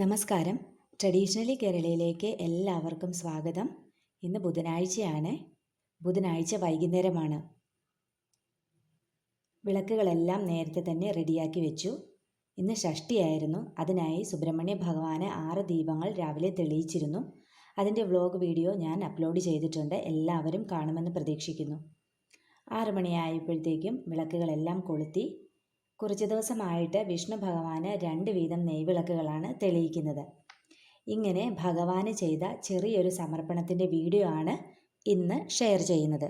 നമസ്കാരം. ട്രഡീഷണലി കേരളയിലേക്ക് എല്ലാവർക്കും സ്വാഗതം. ഇന്ന് ബുധനാഴ്ചയാണ്. ബുധനാഴ്ച വൈകുന്നേരമാണ്. വിളക്കുകളെല്ലാം നേരത്തെ തന്നെ റെഡിയാക്കി വെച്ചു. ഇന്ന് ഷഷ്ടിയായിരുന്നു. അതിനായി സുബ്രഹ്മണ്യ ഭഗവാന് ആറ് ദീപങ്ങൾ രാവിലെ തെളിയിച്ചിരുന്നു. അതിന്റെ വ്ലോഗ് വീഡിയോ ഞാൻ അപ്ലോഡ് ചെയ്തിട്ടുണ്ട്. എല്ലാവരും കാണുമെന്ന് പ്രതീക്ഷിക്കുന്നു. ആറ് മണിയായപ്പോഴത്തേക്കും വിളക്കുകളെല്ലാം കൊളുത്തി. കുറച്ച് ദിവസമായിട്ട് വിഷ്ണു ഭഗവാന് രണ്ട് വീതം നെയ്വിളക്കുകളാണ് തെളിയിക്കുന്നത്. ഇങ്ങനെ ഭഗവാന് ചെയ്ത ചെറിയൊരു സമർപ്പണത്തിന്റെ വീഡിയോ ആണ് ഇന്ന് ഷെയർ ചെയ്യുന്നത്.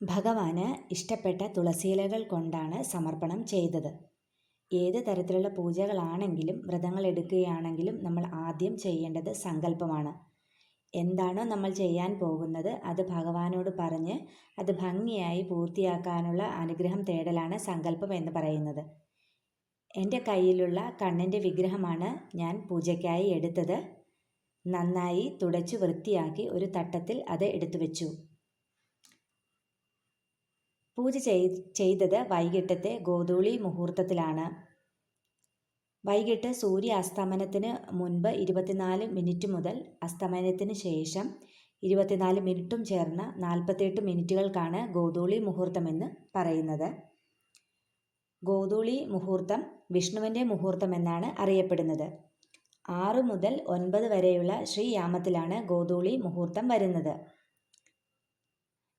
ഭഗവാന് ഇഷ്ടപ്പെട്ട തുളസിയിലകൾ കൊണ്ടാണ് സമർപ്പണം ചെയ്തത്. ഏത് തരത്തിലുള്ള പൂജകളാണെങ്കിലും വ്രതങ്ങൾ എടുക്കുകയാണെങ്കിലും നമ്മൾ ആദ്യം ചെയ്യേണ്ടത് സങ്കല്പമാണ്. എന്താണോ നമ്മൾ ചെയ്യാൻ പോകുന്നത് അത് ഭഗവാനോട് പറഞ്ഞ് അത് ഭംഗിയായി പൂർത്തിയാക്കാനുള്ള അനുഗ്രഹം തേടലാണ് സങ്കല്പം എന്ന് പറയുന്നത്. എന്റെ കയ്യിലുള്ള കണ്ണിന്റെ വിഗ്രഹമാണ് ഞാൻ പൂജയ്ക്കായി എടുത്തത്. നന്നായി തുടച്ച് വൃത്തിയാക്കി ഒരു തട്ടത്തിൽ അത് എടുത്തു വെച്ചു. പൂജ ചെയ്തത് വൈകിട്ടത്തെ ഗോധൂളി മുഹൂർത്തത്തിലാണ്. വൈകിട്ട് സൂര്യ അസ്തമനത്തിന് മുൻപ് ഇരുപത്തിനാല് മിനിറ്റ് മുതൽ അസ്തമനത്തിന് ശേഷം ഇരുപത്തിനാല് മിനിറ്റും ചേർന്ന നാൽപ്പത്തെട്ട് മിനിറ്റുകൾക്കാണ് ഗോധൂളി മുഹൂർത്തമെന്ന് പറയുന്നത്. ഗോധൂളി മുഹൂർത്തം വിഷ്ണുവിന്റെ മുഹൂർത്തം എന്നാണ് അറിയപ്പെടുന്നത്. ആറ് മുതൽ ഒൻപത് വരെയുള്ള ശ്രീയാമത്തിലാണ് ഗോധൂളി മുഹൂർത്തം വരുന്നത്.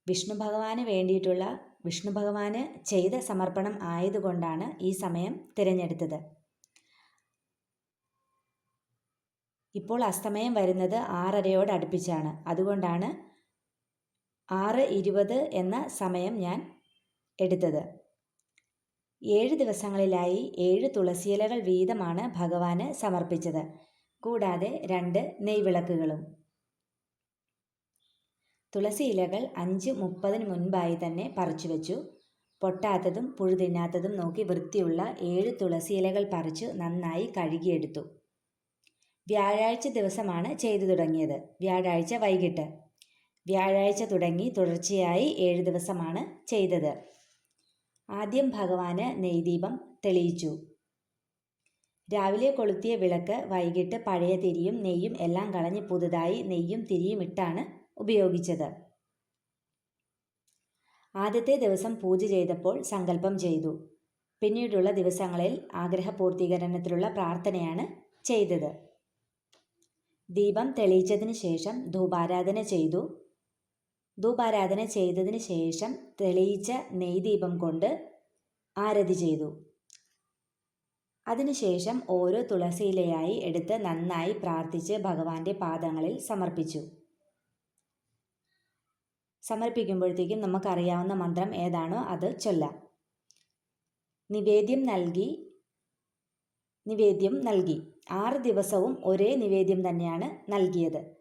വിഷ്ണു ഭഗവാന് വേണ്ടിയിട്ടുള്ള വിഷ്ണു ഭഗവാന് ചെയ്ത സമർപ്പണം ആയതുകൊണ്ടാണ് ഈ സമയം തിരഞ്ഞെടുത്തത്. ഇപ്പോൾ അസ്തമയം വരുന്നത് ആറരയോട് അടുപ്പിച്ചാണ്. അതുകൊണ്ടാണ് ആറ് ഇരുപത് എന്ന സമയം ഞാൻ എടുത്തത്. ഏഴ് ദിവസങ്ങളിലായി ഏഴ് തുളസിയിലകൾ വീതമാണ് ഭഗവാന് സമർപ്പിച്ചത്. കൂടാതെ രണ്ട് നെയ്വിളക്കുകളും. തുളസി ഇലകൾ അഞ്ച് മുപ്പതിന് മുൻപായി തന്നെ പറിച്ചു വെച്ചു. പൊട്ടാത്തതും പുഴു തിന്നാത്തതും നോക്കി വൃത്തിയുള്ള ഏഴ് തുളസി ഇലകൾ പറിച്ചു നന്നായി കഴുകിയെടുത്തു. വ്യാഴാഴ്ച ദിവസമാണ് ചെയ്തു തുടങ്ങിയത്. വ്യാഴാഴ്ച വൈകിട്ട്. വ്യാഴാഴ്ച തുടങ്ങി തുടർച്ചയായി ഏഴ് ദിവസമാണ് ചെയ്തത്. ആദ്യം ഭഗവാന് നെയ്ദീപം തെളിയിച്ചു. രാവിലെ കൊളുത്തിയ വിളക്ക് വൈകിട്ട് പഴയ തിരിയും നെയ്യും എല്ലാം കളഞ്ഞ് പുതുതായി നെയ്യും തിരിയും ഇട്ടാണ് ഉപയോഗിച്ചത്. ആദ്യത്തെ ദിവസം പൂജ ചെയ്തപ്പോൾ സങ്കല്പം ചെയ്തു. പിന്നീടുള്ള ദിവസങ്ങളിൽ ആഗ്രഹപൂർത്തീകരണത്തിലുള്ള പ്രാർത്ഥനയാണ് ചെയ്തത്. ദീപം തെളിയിച്ചതിന് ശേഷം ധൂപാരാധന ചെയ്തു. ധൂപാരാധന ചെയ്തതിന് ശേഷം തെളിയിച്ച നെയ്ദീപം കൊണ്ട് ആരതി ചെയ്തു. അതിനുശേഷം ഓരോ തുളസിയിലയായി എടുത്ത് നന്നായി പ്രാർത്ഥിച്ച് ഭഗവാന്റെ പാദങ്ങളിൽ സമർപ്പിച്ചു. സമർപ്പിക്കുമ്പോഴത്തേക്കും നമുക്കറിയാവുന്ന മന്ത്രം ഏതാണോ അത് ചൊല്ലാം. നിവേദ്യം നൽകി നിവേദ്യം നൽകി. ആറ് ദിവസവും ഒരേ നിവേദ്യം തന്നെയാണ് നൽകിയത്.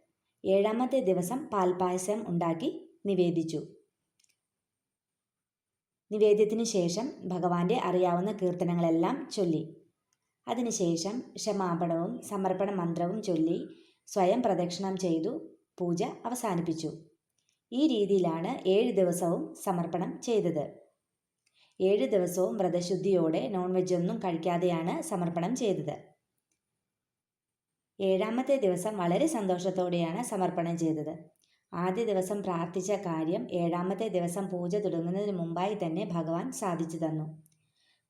ഏഴാമത്തെ ദിവസം പാൽപായസം ഉണ്ടാക്കി നിവേദിച്ചു. നിവേദ്യത്തിന് ശേഷം ഭഗവാന്റെ അറിയാവുന്ന കീർത്തനങ്ങളെല്ലാം ചൊല്ലി. അതിനുശേഷം ക്ഷമാപണവും സമർപ്പണ മന്ത്രവും ചൊല്ലി സ്വയം പ്രദക്ഷിണം ചെയ്തു പൂജ അവസാനിപ്പിച്ചു. ഈ രീതിയിലാണ് ഏഴ് ദിവസവും സമർപ്പണം ചെയ്തത്. ഏഴ് ദിവസവും വ്രതശുദ്ധിയോടെ നോൺ വെജ് ഒന്നും കഴിക്കാതെയാണ് സമർപ്പണം ചെയ്തത്. ഏഴാമത്തെ ദിവസം വളരെ സന്തോഷത്തോടെയാണ് സമർപ്പണം ചെയ്തത്. ആദ്യ ദിവസം പ്രാർത്ഥിച്ച കാര്യം ഏഴാമത്തെ ദിവസം പൂജ തുടങ്ങുന്നതിന് മുമ്പായി തന്നെ ഭഗവാൻ സാധിച്ചു തന്നു.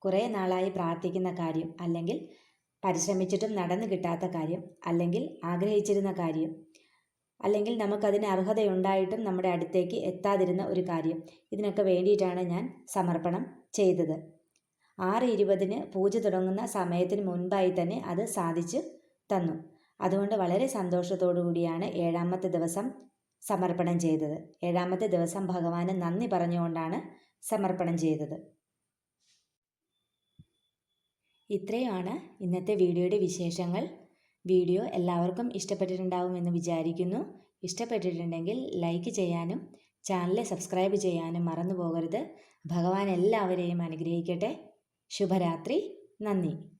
കുറേ നാളായി പ്രാർത്ഥിക്കുന്ന കാര്യം അല്ലെങ്കിൽ പരിശ്രമിച്ചിട്ടും നടന്നു കിട്ടാത്ത കാര്യം അല്ലെങ്കിൽ ആഗ്രഹിച്ചിരുന്ന കാര്യം അല്ലെങ്കിൽ നമുക്കതിന് അർഹതയുണ്ടായിട്ടും നമ്മുടെ അടുത്തേക്ക് എത്താതിരുന്ന ഒരു കാര്യം ഇതിനൊക്കെ വേണ്ടിയിട്ടാണ് ഞാൻ സമർപ്പണം ചെയ്തത്. ആറ് ഇരുപതിന് പൂജ തുടങ്ങുന്ന സമയത്തിന് മുൻപായി തന്നെ അത് സാധിച്ചു തന്നു. അതുകൊണ്ട് വളരെ സന്തോഷത്തോടു കൂടിയാണ് ഏഴാമത്തെ ദിവസം സമർപ്പണം ചെയ്തത്. ഏഴാമത്തെ ദിവസം ഭഗവാന് നന്ദി പറഞ്ഞുകൊണ്ടാണ് സമർപ്പണം ചെയ്തത്. ഇത്രയുമാണ് ഇന്നത്തെ വീഡിയോയുടെ വിശേഷങ്ങൾ. വീഡിയോ എല്ലാവർക്കും ഇഷ്ടപ്പെട്ടിട്ടുണ്ടാവുമെന്ന് വിചാരിക്കുന്നു. ഇഷ്ടപ്പെട്ടിട്ടുണ്ടെങ്കിൽ ലൈക്ക് ചെയ്യാനും ചാനൽ സബ്സ്ക്രൈബ് ചെയ്യാനും മറന്നു പോകരുത്. ഭഗവാൻ എല്ലാവരെയും അനുഗ്രഹിക്കട്ടെ. ശുഭരാത്രി. നന്ദി.